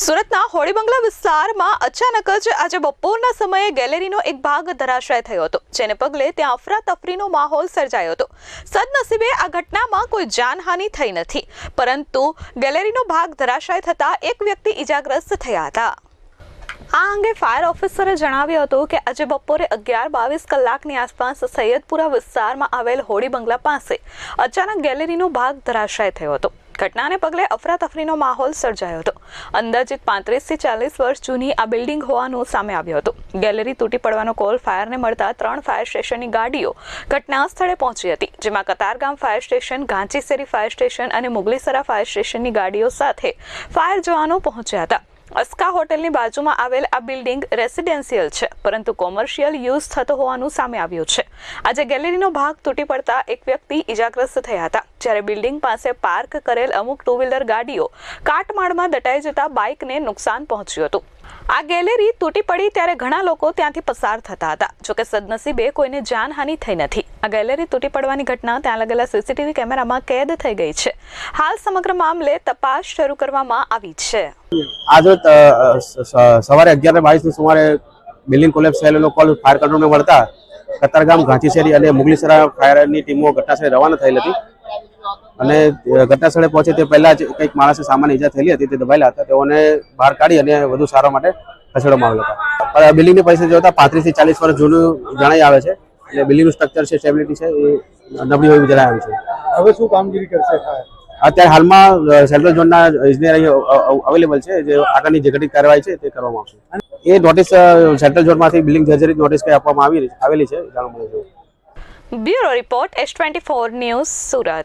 સુરતના હોળી બંગલા વિસ્તારમાં અચાનક જ આજે બપોરના સમયે ગેલેરીનો એક ભાગ ધરાશય થયો હતો, જેને પગલે ત્યાં અફરાતફરીનો માહોલ સર્જાયો હતો. સદનસીબે આ ઘટનામાં કોઈ જાનહાનિ થઈ નથી, પરંતુ ગેલેરીનો ભાગ ધરાશય થતાં એક વ્યક્તિ ઈજાગ્રસ્ત થયા હતા. આ અંગે ફાયર ઓફિસરે જણાવ્યું હતું કે આજે બપોરે અગિયાર બાવીસ કલાકની આસપાસ સૈયદપુરા વિસ્તારમાં આવેલ હોળી બંગલા પાસે અચાનક ગેલેરીનો ભાગ ધરાશય થયો હતો. ઘટનાને પગલે અફરાતફરીનો માહોલ સર્જાયો હતો. અંદાજિત પાંત્રીસથી ચાલીસ વર્ષ જૂની આ બિલ્ડિંગ હોવાનું સામે આવ્યું હતું. ગેલેરી તૂટી પડવાનો કોલ ફાયરને મળતા ત્રણ ફાયર સ્ટેશનની ગાડીઓ ઘટના સ્થળે પહોંચી હતી, જેમાં Katargam fire station Ganchiseri fire station અને મુગલીસરા ફાયર સ્ટેશનની ગાડીઓ સાથે ફાયર જવાનો પહોંચ્યા હતા. અસ્કા હોટેલની બાજુમાં આવેલ આ બિલ્ડિંગ રેસિડેન્શિયલ છે, પરંતુ કોમર્શિયલ યુઝ થતો હોવાનું સામે આવ્યું છે. આજે ગેલેરીનો ભાગ તૂટી પડતા એક વ્યક્તિ ઈજાગ્રસ્ત થયા હતા. જ્યારે બિલ્ડિંગ પાસે પાર્ક કરેલ અમુક ટુ વ્હીલર ગાડીઓ કાટમાળમાં દટાઈ જતા બાઇકને નુકસાન પહોંચ્યું હતું. આ ગેલેરી તૂટી પડી ત્યારે ઘણા લોકો ત્યાંથી પસાર થતા હતા. જોકે સદનસીબે કોઈને જાનહાનિ થઈ નથી. આ ગેલેરી તૂટી પડવાની ઘટના ત્યાં લાગેલા સીસીટીવી કેમેરામાં કેદ થઈ ગઈ છે. હાલ સમગ્ર મામલે તપાસ શરૂ કરવામાં આવી છે. આજ સવારે અગિયાર બાવીસની સુમારે બિલ્ડિંગ કોલેપ્સ થયેલો કોલ ફાયર કંટ્રોલને મળતા કતારગામ ઘાંચીશેરી અને મુગલીસરા ફાયરની ટીમો ઘટનાસ્થળે રવાના થયેલ હતી. અને ઘટનાસ્થળે પહોંચે તે પહેલા જ કંઈક માણસને સામાન્ય ઈજા થયેલી હતી તે દબાયેલા હતા. તેઓને બહાર કાઢી અને વધુ સારવાર માટે ખસેડવામાં આવેલા હતા. પણ બિલ્ડિંગની પરિસ્થિતિ જોતા પાંત્રીસથી ચાલીસ વર્ષ જૂનું જણાઈ આવે છે. એટલે બિલ્ડિંગનું સ્ટ્રક્ચર છે સ્ટેબિલિટી છે એ નબળી હોય જણાય જણાઈ આવ્યું છે. હવે શું કામગીરી કરશે અત્યારે હાલમાં સેન્ટ્રલ ઝોનના ઇજનેર અવેલેબલ છે જે આગળની જે ઘટિત કાર્યવાહી છે તે કરવામાં આવશે. એ નોટિસ સેન્ટ્રલ ઝોનમાંથી બિલ્ડિંગ જર્જરિત નોટિસ કઈ આપવામાં આવી આવેલી છે જાણવા મળે છે. Bureau report S twenty four news Surat.